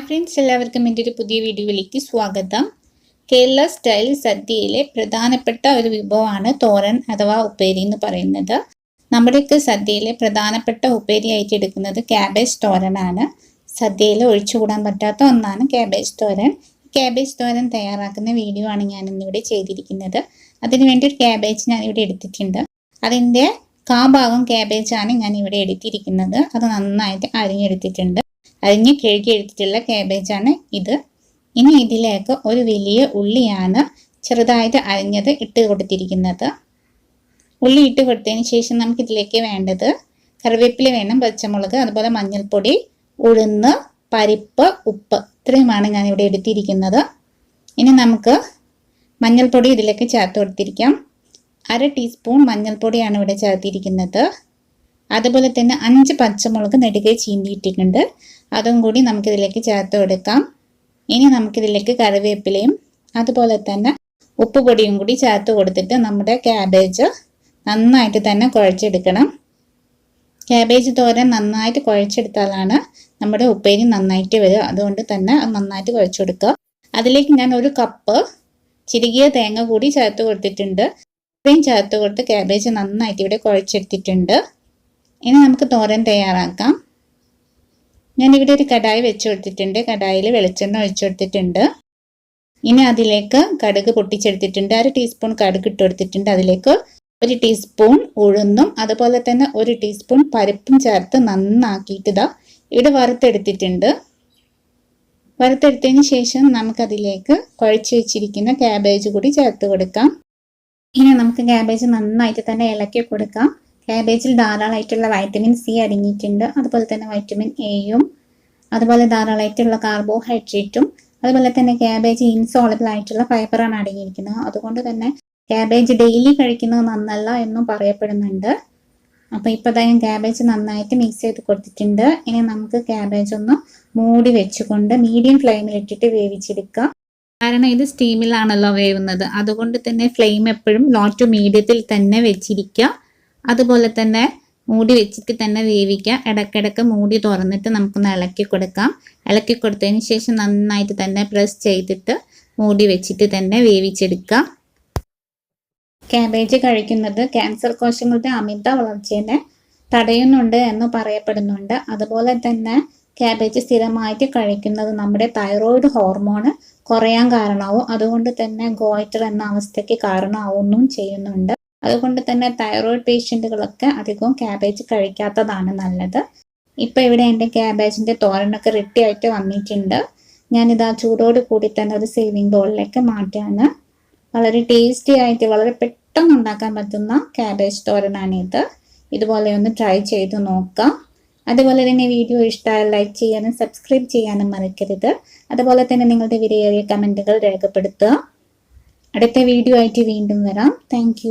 Hi friends എല്ലാവർക്കും എന്റെ ഒരു പുതിയ വീഡിയോയിലേക്ക് സ്വാഗതം. കേരള സ്റ്റൈൽ സദ്യയിലെ പ്രധാനപ്പെട്ട ഒരു വിഭവമാണ് തോരൻ അഥവാ ഉപ്പേരി എന്ന് പറയുന്നത്. നമ്മുടെയൊക്കെ സദ്യയിലെ പ്രധാനപ്പെട്ട ഉപ്പേരി ആയിട്ട് എടുക്കുന്നത് ക്യാബേജ് തോരനാണ്. സദ്യയിൽ ഒഴിച്ചുകൂടാൻ പറ്റാത്ത ഒന്നാണ് ക്യാബേജ് തോരൻ. ക്യാബേജ് തോരൻ തയ്യാറാക്കുന്ന വീഡിയോ ആണ് ഞാൻ ഇന്നിവിടെ ചെയ്തിരിക്കുന്നത്. അതിനുവേണ്ടി ഒരു ക്യാബേജ് ഞാൻ ഇവിടെ എടുത്തിട്ടുണ്ട്. അതിന്റെ കാ ഭാഗം ക്യാബേജാണ് ഞാൻ ഇവിടെ എടുത്തിരിക്കുന്നത്. അത് നന്നായിട്ട് അരിഞ്ഞെടുത്തിട്ടുണ്ട്. അരിഞ്ഞ് കഴുകിയെടുത്തിട്ടുള്ള ക്യാബേജാണ് ഇത്. ഇനി ഇതിലേക്ക് ഒരു വലിയ ഉള്ളിയാണ് ചെറുതായിട്ട് അരിഞ്ഞത് ഇട്ട് കൊടുത്തിരിക്കുന്നത്. ഉള്ളി ഇട്ട് കൊടുത്തതിന് ശേഷം നമുക്ക് ഇതിലേക്ക് വേണ്ടത് കറിവേപ്പില വേണം പച്ചമുളക് അതുപോലെ മഞ്ഞൾപ്പൊടി ഉഴുന്ന് പരിപ്പ് ഉപ്പ്. ഇത്രയുമാണ് ഞാൻ ഇവിടെ എടുത്തിരിക്കുന്നത്. ഇനി നമുക്ക് മഞ്ഞൾപ്പൊടി ഇതിലേക്ക് ചേർത്ത് കൊടുത്തിരിക്കാം. അര ടീസ്പൂൺ മഞ്ഞൾപ്പൊടിയാണ് ഇവിടെ ചേർത്തിരിക്കുന്നത്. അതുപോലെ തന്നെ അഞ്ച് പച്ചമുളക് നെടുകെ ചീന്തിയിട്ടിട്ടുണ്ട്. അതും കൂടി നമുക്കിതിലേക്ക് ചേർത്ത് കൊടുക്കാം. ഇനി നമുക്കിതിലേക്ക് കറിവേപ്പിലയും അതുപോലെ തന്നെ ഉപ്പ് പൊടിയും കൂടി ചേർത്ത് കൊടുത്തിട്ട് നമ്മുടെ ക്യാബേജ് നന്നായിട്ട് തന്നെ കുഴച്ചെടുക്കണം. ക്യാബേജ് തോരൻ നന്നായിട്ട് കുഴച്ചെടുത്താലാണ് നമ്മുടെ ഉപ്പേരി നന്നായിട്ട് വരിക. അതുകൊണ്ട് തന്നെ അത് നന്നായിട്ട് കുഴച്ചെടുക്കുക അതിലേക്ക് ഞാൻ ഒരു കപ്പ് ചിരുകിയ തേങ്ങ കൂടി ചേർത്ത് കൊടുത്തിട്ടുണ്ട്. ഇത്രയും ചേർത്ത് കൊടുത്ത് ക്യാബേജ് നന്നായിട്ട് ഇവിടെ കുഴച്ചെടുത്തിട്ടുണ്ട്. ഇനി നമുക്ക് തോരൻ തയ്യാറാക്കാം. ഞാനിവിടെ ഒരു കടായി വെച്ച് കൊടുത്തിട്ടുണ്ട് കടായിൽ വെളിച്ചെണ്ണ ഒഴിച്ചു കൊടുത്തിട്ടുണ്ട് ഇനി അതിലേക്ക് കടുക് പൊട്ടിച്ചെടുത്തിട്ടുണ്ട്. അര ടീസ്പൂൺ കടുക് ഇട്ട് കൊടുത്തിട്ടുണ്ട് അതിലേക്ക് ഒരു ടീസ്പൂൺ ഉഴുന്നും അതുപോലെ തന്നെ ഒരു ടീസ്പൂൺ പരിപ്പും ചേർത്ത് നന്നാക്കിയിട്ട് ഇതാ ഇവിടെ വറുത്തെടുത്തിട്ടുണ്ട്. വറുത്തെടുത്തതിന് ശേഷം നമുക്കതിലേക്ക് കുഴച്ച് വെച്ചിരിക്കുന്ന ക്യാബേജ് കൂടി ചേർത്ത് കൊടുക്കാം. ഇനി നമുക്ക് ക്യാബേജ് നന്നായിട്ട് തന്നെ ഇളക്കി കൊടുക്കാം. ക്യാബേജിൽ ധാരാളമായിട്ടുള്ള വൈറ്റമിൻ സി അടങ്ങിയിട്ടുണ്ട്. അതുപോലെ തന്നെ വൈറ്റമിൻ എയും അതുപോലെ ധാരാളമായിട്ടുള്ള കാർബോഹൈഡ്രേറ്റും അതുപോലെ തന്നെ ക്യാബേജ് ഇൻസോളബിൾ ആയിട്ടുള്ള ഫൈബറാണ് അടങ്ങിയിരിക്കുന്നത്. അതുകൊണ്ട് തന്നെ ക്യാബേജ് ഡെയിലി കഴിക്കുന്നത് നന്നല്ല എന്നും പറയപ്പെടുന്നുണ്ട്. അപ്പോൾ ഇപ്പോൾ ഞാൻ ക്യാബേജ് നന്നായിട്ട് മിക്സ് ചെയ്ത് കൊടുത്തിട്ടുണ്ട്. ഇനി നമുക്ക് ക്യാബേജ് ഒന്ന് മൂടി വെച്ചുകൊണ്ട് മീഡിയം ഫ്ലെയിമിൽ ഇട്ടിട്ട് വേവിച്ചെടുക്കുക കാരണം ഇത് സ്റ്റീമിലാണല്ലോ വേവുന്നത്. അതുകൊണ്ട് തന്നെ ഫ്ലെയിം എപ്പോഴും ലോ ടു മീഡിയത്തിൽ തന്നെ വെച്ചിരിക്കുക അതുപോലെ തന്നെ മൂടി വെച്ചിട്ട് തന്നെ വേവിക്കുക ഇടയ്ക്കിടയ്ക്ക് മൂടി തുറന്നിട്ട് നമുക്കൊന്ന് ഇളക്കി കൊടുക്കാം. ഇളക്കി കൊടുത്തതിന് ശേഷം നന്നായിട്ട് തന്നെ പ്രസ് ചെയ്തിട്ട് മൂടി വെച്ചിട്ട് തന്നെ വേവിച്ചെടുക്കാം. ക്യാബേജ് കഴിക്കുന്നത് ക്യാൻസർ കോശങ്ങളുടെ അമിത വളർച്ചയെ തടയുന്നുണ്ട് എന്ന് പറയപ്പെടുന്നുണ്ട്. അതുപോലെ തന്നെ ക്യാബേജ് സ്ഥിരമായിട്ട് കഴിക്കുന്നത് നമ്മുടെ തൈറോയിഡ് ഹോർമോണ് കുറയാൻ കാരണമാവും. അതുകൊണ്ട് തന്നെ ഗോയിറ്റർ എന്ന അവസ്ഥയ്ക്ക് കാരണമാവുന്നും ചെയ്യുന്നുണ്ട്. അതുകൊണ്ട് തന്നെ തൈറോയിഡ് പേഷ്യന്റുകളൊക്കെ അധികവും ക്യാബേജ് കഴിക്കാത്തതാണ് നല്ലത്. ഇപ്പം ഇവിടെ എന്റെ ക്യാബേജിന്റെ തോരനൊക്കെ റെഡി ആയിട്ട് വന്നിട്ടുണ്ട്. ഞാനിത് ആ ചൂടോട് കൂടി തന്നെ ഒരു സേവിങ് ബോളിലേക്ക് മാറ്റാണ്. വളരെ ടേസ്റ്റി ആയിട്ട് വളരെ പെട്ടെന്ന് ഉണ്ടാക്കാൻ പറ്റുന്ന ക്യാബേജ് തോരനാണിത്. ഇതുപോലെ ഒന്ന് ട്രൈ ചെയ്ത് നോക്കാം. അതുപോലെ തന്നെ വീഡിയോ ഇഷ്ടമായ ലൈക്ക് ചെയ്യാനും സബ്സ്ക്രൈബ് ചെയ്യാനും മറക്കരുത്. അതുപോലെ തന്നെ നിങ്ങളുടെ വിലയേറിയ കമന്റുകൾ രേഖപ്പെടുത്തുക. അടുത്ത വീഡിയോ ആയിട്ട് വീണ്ടും വരാം. താങ്ക്